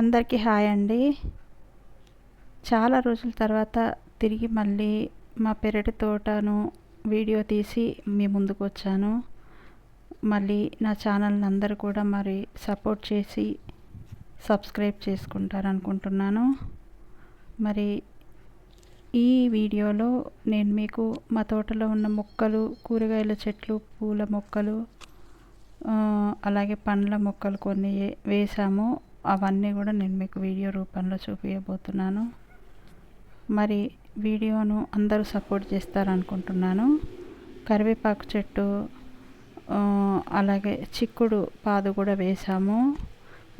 అందరికీ హాయ్ అండి. చాలా రోజుల తర్వాత తిరిగి మళ్ళీ మా పెరటి తోటను వీడియో తీసి మీ ముందుకు వచ్చాను. మళ్ళీ నా ఛానల్ని అందరూ కూడా మరి సపోర్ట్ చేసి సబ్స్క్రైబ్ చేసుకుంటారు అనుకుంటున్నాను. మరి ఈ వీడియోలో నేను మీకు మా తోటలో ఉన్న మొక్కలు కూరగాయల చెట్లు పూల మొక్కలు అలాగే పండ్ల మొక్కలు కొన్ని వేసాము అవన్నీ కూడా నేను మీకు వీడియో రూపంలో చూపించబోతున్నాను మరి వీడియోను అందరూ సపోర్ట్ చేస్తారనుకుంటున్నాను. కరివేపాకు చెట్టు అలాగే చిక్కుడు పాదు కూడా వేసాము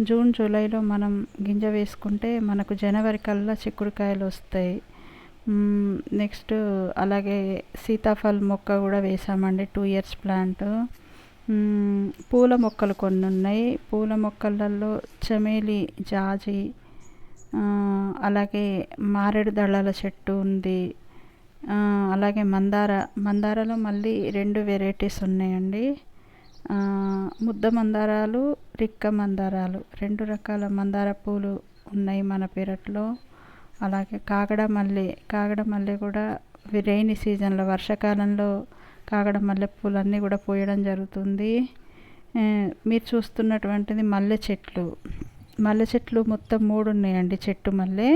జూన్ జూలైలో మనం గింజ వేసుకుంటే మనకు జనవరి కల్లా చిక్కుడుకాయలు వస్తాయి. నెక్స్ట్ అలాగే సీతాఫల్ మొక్క కూడా వేసామండి టూ ఇయర్స్ ప్లాంట్. పూల మొక్కలు కొన్ని ఉన్నాయి పూల మొక్కలలో చమేలి జాజి అలాగే మారేడు దళాల చెట్టు ఉంది. అలాగే మందార మందారలో మళ్ళీ రెండు వెరైటీస్ ఉన్నాయండి. ముద్ద మందారాలు రిక్క మందారాలు. రెండు రకాల మందార పూలు ఉన్నాయి మన పెరట్లో. అలాగే కాగడ మల్లె కాగడ మల్లె కూడా రైనీ సీజన్లో వర్షాకాలంలో కాగడ మల్లెపూలన్నీ కూడా పోయడం జరుగుతుంది. మీరు చూస్తున్నటువంటిది మల్లె చెట్లు. మల్లె చెట్లు మొత్తం మూడు ఉన్నాయండి చెట్టు మల్లె.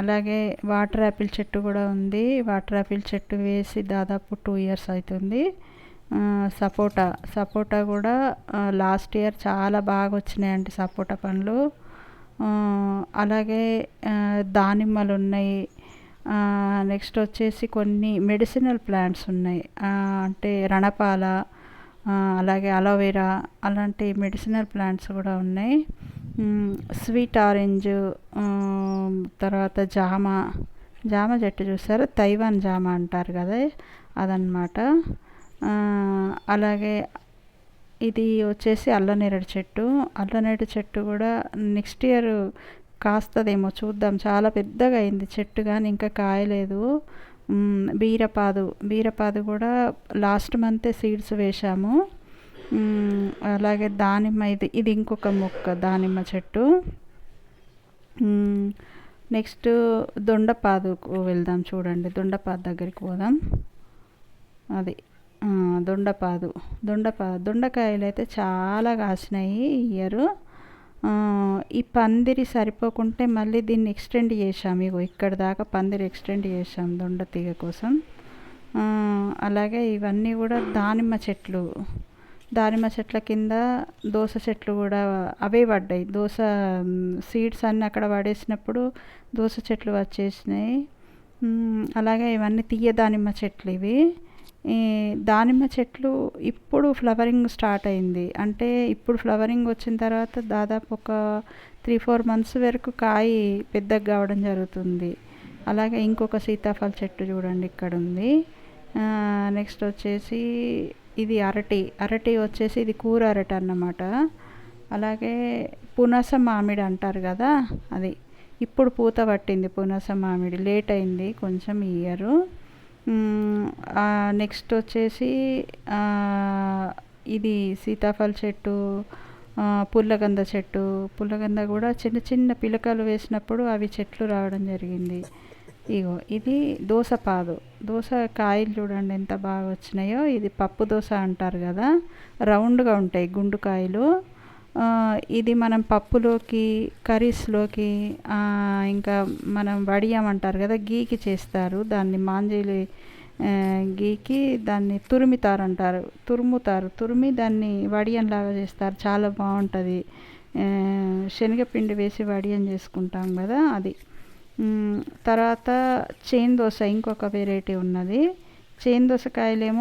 అలాగే వాటర్ యాపిల్ చెట్టు కూడా ఉంది. వాటర్ యాపిల్ చెట్టు వేసి దాదాపు టూ ఇయర్స్ అవుతుంది సపోటా. సపోటా కూడా లాస్ట్ ఇయర్ చాలా బాగా వచ్చినాయండి సపోటా పండ్లు. అలాగే దానిమ్మలు ఉన్నాయి. నెక్స్ట్ వచ్చేసి కొన్ని మెడిసినల్ ప్లాంట్స్ ఉన్నాయి. అంటే రణపాల అలాగే అలోవెరా అలాంటి మెడిసినల్ ప్లాంట్స్ కూడా ఉన్నాయి. స్వీట్ ఆరెంజ్ తర్వాత జామ జామ చెట్టు చూసారు? తైవాన్ జామ అంటారు కదా అదనమాట అలాగే ఇది వచ్చేసి అల్లనేరడు చెట్టు. అల్లనేరడు చెట్టు కూడా నెక్స్ట్ ఇయర్ కాస్తదేమో చూద్దాం. చాలా పెద్దగా అయింది చెట్టు కానీ ఇంకా కాయలేదు. బీరపాదు. బీరపాదు కూడా లాస్ట్ మంతే సీడ్స్ వేశాము. అలాగే దానిమ్మ ఇది ఇది ఇంకొక మొక్క దానిమ్మ చెట్టు. నెక్స్ట్ దొండపాదుకు వెళ్దాం చూడండి. దొండపాదు దగ్గరికి పోదాం. అది దొండపాదు. దొండపా దొండకాయలు అయితే చాలా కాసినాయి ఈ ఇయర్. ఈ పందిరి సరిపోకుంటే మళ్ళీ దీన్ని ఎక్స్టెండ్ చేసాము ఇగో ఇక్కడ దాకా పందిరి ఎక్స్టెండ్ చేసాం దొండ తీగ కోసం. అలాగే ఇవన్నీ కూడా దానిమ్మ చెట్లు. దానిమ్మ చెట్ల కింద దోస చెట్లు కూడా అవే పడ్డాయి. దోస సీడ్స్ అన్నీ అక్కడ పడేసినప్పుడు దోస చెట్లు వచ్చేసినాయి. అలాగే ఇవన్నీ తీయ దానిమ్మ చెట్లు ఇవి. ఈ దానిమ్మ చెట్లు ఇప్పుడు ఫ్లవరింగ్ స్టార్ట్ అయింది. అంటే ఇప్పుడు ఫ్లవరింగ్ వచ్చిన తర్వాత దాదాపు ఒక త్రీ ఫోర్ మంత్స్ వరకు కాయ పెద్దగా కావడం జరుగుతుంది. అలాగే ఇంకొక సీతాఫల చెట్టు చూడండి ఇక్కడ ఉంది నెక్స్ట్ వచ్చేసి ఇది అరటి. అరటి వచ్చేసి ఇది కూర అరటి అన్నమాట. అలాగే పునస మామిడి అంటారు కదా అది. ఇప్పుడు పూత పట్టింది పునస మామిడి. లేట్ అయింది కొంచెం ఇయరు. నెక్స్ట్ వచ్చేసి ఇది సీతాఫల చెట్టు పుల్లగంద చెట్టు. పుల్లగంద కూడా చిన్న చిన్న పిలకలు వేసినప్పుడు అవి చెట్లు రావడం జరిగింది. ఇగో ఇది దోసపాదు దోస కాయలు చూడండి ఎంత బాగా వచ్చినాయో. ఇది పప్పు దోశ అంటారు కదా. రౌండ్గా ఉంటాయి గుండు కాయలు. ఇది మనం పప్పులోకి కర్రీస్లోకి ఇంకా మనం వడియం అంటారు కదా గీకి చేస్తారు. దాన్ని మాంజీలి గీకి దాన్ని తురుమితారు అంటారు తురుముతారు. తురిమి దాన్ని వడియంలాగా చేస్తారు. చాలా బాగుంటుంది. శనగపిండి వేసి వడియం చేసుకుంటాం కదా అది. తర్వాత చేన్ దోశ ఇంకొక వెరైటీ ఉన్నది. చేన్ దోసకాయలేమో